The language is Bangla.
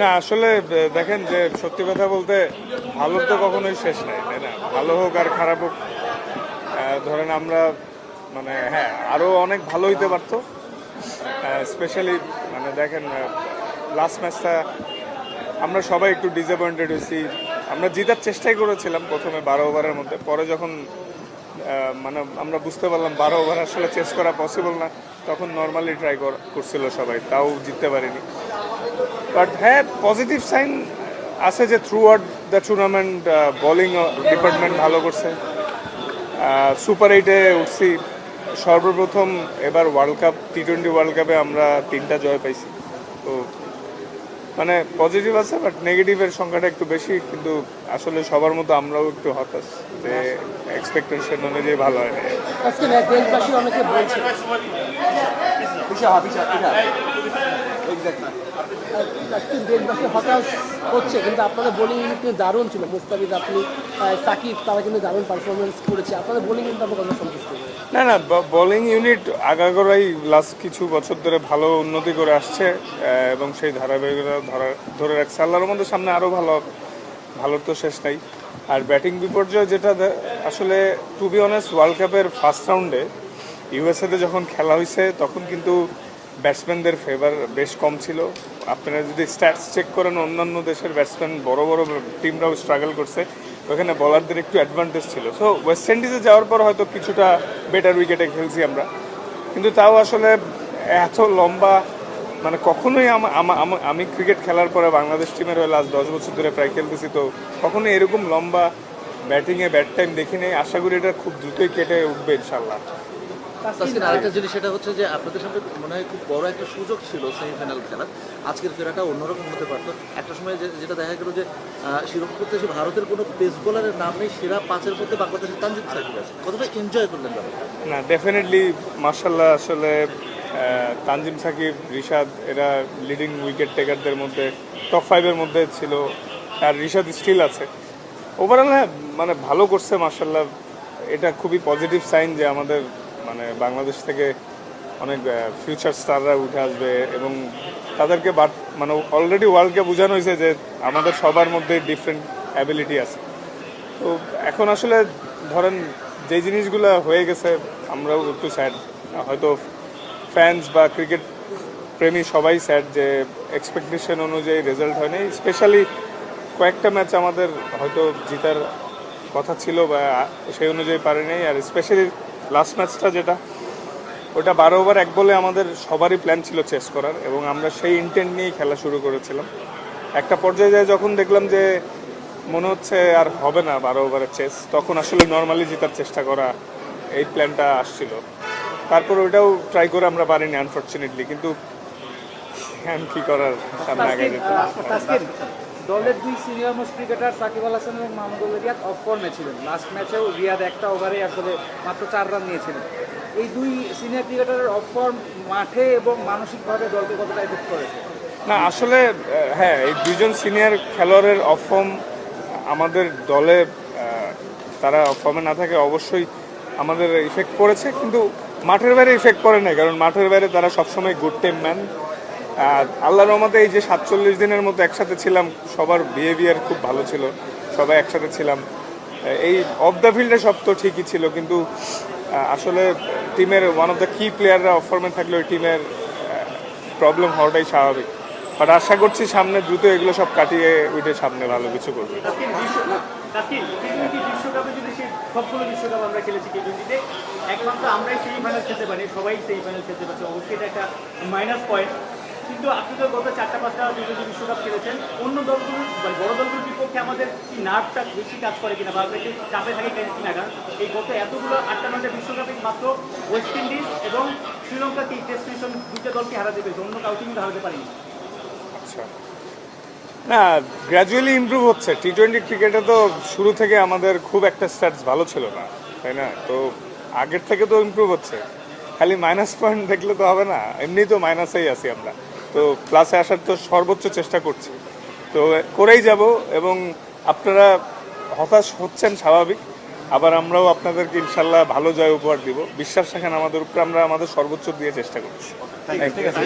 না, আসলে দেখেন যে, সত্যি কথা বলতে, ভালোর তো কখনোই শেষ নাই, তাই না? ভালো হোক আর খারাপ হোক ধরেন আমরা মানে হ্যাঁ আরও অনেক ভালো হইতে পারতো। স্পেশালি মানে দেখেন লাস্ট ম্যাচটা আমরা সবাই একটু ডিসঅ্যাপয়েন্টেড হয়েছি। আমরা জিতার চেষ্টাই করেছিলাম প্রথমে বারো ওভারের মধ্যে, পরে যখন মানে আমরা বুঝতে পারলাম বারো ওভার আসলে চেস করা পসিবল না, তখন নর্মালি ট্রাই করছিল সবাই, তাও জিততে পারিনি। বাট হ্যাঁ পজিটিভ সাইন আছে যে throughout the tournament bowling department ভালো করছে। সুপার এইটে উঠছি। সর্বপ্রথম এবার world cup T twenty world কাপে আমরা তিনটা জয় পাইছি। তো মানে পজিটিভ আছে বাট নেগেটিভের সংখ্যাটা একটু বেশি কিন্তু আসলে সবার মতো আমরাও একটু হতাশ যে এক্সপেকটেশন অনুযায়ী ভালো হয় না। হতাশ হচ্ছে, কিন্তু আপনাদের বোলিং কিন্তু দারুণ ছিল। মুস্তাফিজ, আপনি সাকিব, তারা কিন্তু দারুণ পারফরমেন্স করেছে। আপনাদের বোলিং কিন্তু আমরা কত সন্তুষ্ট? না না বোলিং ইউনিট আগাগোড়াই লাস্ট কিছু বছর ধরে ভালো উন্নতি করে আসছে এবং সেই ধারাবাহিকতা ধরা, ধরে রাখছে। আল্লাহর মধ্যে সামনে আরও ভালো ভালোর তো শেষ নাই। আর ব্যাটিং বিপর্যয় যেটা আসলে টু বি অনেস্ট ওয়ার্ল্ড কাপের ফার্স্ট রাউন্ডে ইউএসএতে যখন খেলা হয়েছে তখন কিন্তু ব্যাটসম্যানদের ফেভার বেশ কম ছিল। আপনারা যদি স্ট্যাটস চেক করেন, অন্যান্য দেশের ব্যাটসম্যান বড় বড় টিমরাও স্ট্রাগল করছে। ওখানে বলারদের একটু অ্যাডভান্টেজ ছিল। সো ওয়েস্ট ইন্ডিজে যাওয়ার পর হয়তো কিছুটা বেটার উইকেটে খেলছি আমরা। কিন্তু তাও আসলে এত লম্বা মানে কখনোই আমা- ক্রিকেট খেলার পরে বাংলাদেশ টিমের হয়ে লাস্ট দশ বছর ধরে প্রায় খেলতেছি, তো কখনোই এরকম লম্বা ব্যাটিংয়ে ব্যাট টাইম দেখিনি আশা করি এটা খুব দ্রুতই কেটে উঠবে ইনশাল্লাহ তাছাড়া আরেকটা জিনিস সেটা হচ্ছে যে আপনাদের সামনে মনে হয় খুব বড় একটা সুযোগ ছিল সেমিফাইনাল খেলার। আজকের ফেরাটা অন্যরকম হতে পারতো। একটা সময় যে- যেটা দেখা গেল যে শিরোপ করতে এসে ভারতের কোনো পেস বোলারের নাম নেই সেরা পাঁচের মধ্যে বাংলাদেশের তানজিদ সাকিব আছে। কতটা এনজয় করলেন না ডেফিনেটলি মার্শাল্লাহ আসলে তানজিম সাকিব রিশাদ এরা লিডিং উইকেট টেকারদের মধ্যে টপ ফাইভের মধ্যে ছিল। আর রিশাদ স্টিল আছে। ওভারঅল হ্যাঁ মানে ভালো করছে মার্শাল্লাহ এটা খুবই পজিটিভ সাইন যে আমাদের মানে বাংলাদেশ থেকে অনেক ফিউচার স্টাররা উঠে আসবে এবং তাদেরকে বাট মানে অলরেডি ওয়ার্ল্ডকে বোঝানো হয়েছে যে আমাদের সবার মধ্যে ডিফারেন্ট অ্যাবিলিটি আছে। তো এখন আসলে ধরেন যে জিনিসগুলো হয়ে গেছে, আমরাও একটু স্যাড হয়তো ফ্যান্স বা ক্রিকেট প্রেমী সবাই স্যাড যে এক্সপেকটেশন অনুযায়ী রেজাল্ট হয়নি। স্পেশালি কয়েকটা ম্যাচ আমাদের হয়তো জিতার কথা ছিল বা সেই অনুযায়ী পারেনি। আর স্পেশালি লাস্ট ম্যাচটা যেটা, ওটা বারো ওভার এক বলে আমাদের সবারই প্ল্যান ছিল চেস করার এবং আমরা সেই ইন্টেন্ট নিয়েই খেলা শুরু করেছিলাম। একটা পর্যায়ে যায় যখন দেখলাম যে মনে হচ্ছে আর হবে না বারো ওভারের চেস তখন আসলে নর্মালি জেতার চেষ্টা করা এই প্ল্যানটা আসছিল। তারপর ওইটাও ট্রাই করে আমরা পারিনি আনফর্চুনেটলি কিন্তু এখন কি করার, সামনে আগে যেতে দলের দুই senior most cricketer Shakib Al Hasan এবং মাহমুদুল রিয়াদ অফ ফর্মে ছিলেন। লাস্ট ম্যাচেও রিয়াদ একটা ওভারে আসলে মাত্র চার রান নিয়েছিলেন। এই দুই সিনিয়র ক্রিকেটারের অফ ফর্ম মাঠে এবং মানসিকভাবে দলকে কতটা এফেক্ট করেছে? না, আসলে হ্যাঁ এই দুজন সিনিয়র খেলোয়াড়ের অফ ফর্ম আমাদের দলে তারা ফর্মে না থাকে অবশ্যই আমাদের ইফেক্ট পড়েছে, কিন্তু মাঠের বাইরে ইফেক্ট পড়ে না কারণ মাঠের বাইরে তারা সবসময় গুড টিম ম্যান আল্লাহ রহমতে এই যে সাতচল্লিশ দিনের মতো একসাথে ছিলাম, সবার বিহেভিয়ার খুব ভালো ছিল, সবাই একসাথে ছিলাম। এই অফ দ্য ফিল্ডে সব তো ঠিকই ছিল, কিন্তু আসলে টিমের ওয়ান অফ দ্য কি প্লেয়াররা অফ ফর্মে থাকলে ওই টিমের প্রবলেম হওয়াটাই স্বাভাবিক। বাট আশা করছি সামনে দ্রুত এগুলো সব কাটিয়ে উঠে সামনে ভালো কিছু করবে। সবগুলো বিশ্বকাপ আমরা খেলেছি টি খেলতে পারছে। অবশ্যই এটা একটা মাইনাস পয়েন্ট কিন্তু আপনি তো গত চারটা, পাঁচটা টি টোয়েন্টি বিশ্বকাপ খেলেছেন। অন্য দলগুলো মানে বড় দলগুলোর বিপক্ষে আমাদের কি নার্ভটা বেশি কাজ করে কিনা বা আমরা চাপে থাকে কিনা কারণ এই গত এতগুলো আটটা, নয়টা বিশ্বকাপে মাত্র ওয়েস্ট ইন্ডিজ এবং শ্রীলঙ্কাকে টেস্ট নেশন দুইটা দলকে হারাতে পেরেছে অন্য কাউকে কিন্তু হারাতে পারেনি। আচ্ছা। না গ্র্যাজুয়ালি ইমপ্রুভ হচ্ছে। টি টোয়েন্টি ক্রিকেটে তো শুরু থেকে আমাদের খুব একটা স্ট্যাটস ভালো ছিল না, তাই না? তো আগের থেকে তো ইমপ্রুভ হচ্ছে। খালি মাইনাস পয়েন্ট দেখলে তো হবে না। এমনি তো মাইনাসেই আছি আমরা। তো ক্লাসে আসার তো সর্বোচ্চ চেষ্টা করছি। তো করেই যাব এবং আপনারা হতাশ হচ্ছেন স্বাভাবিক। আবার আমরাও আপনাদেরকে ইনশাল্লাহ ভালো জয় উপহার দিব। বিশ্বাস রাখেন, আমাদের উপরে আমরা আমাদের সর্বোচ্চ দিয়ে চেষ্টা করছি।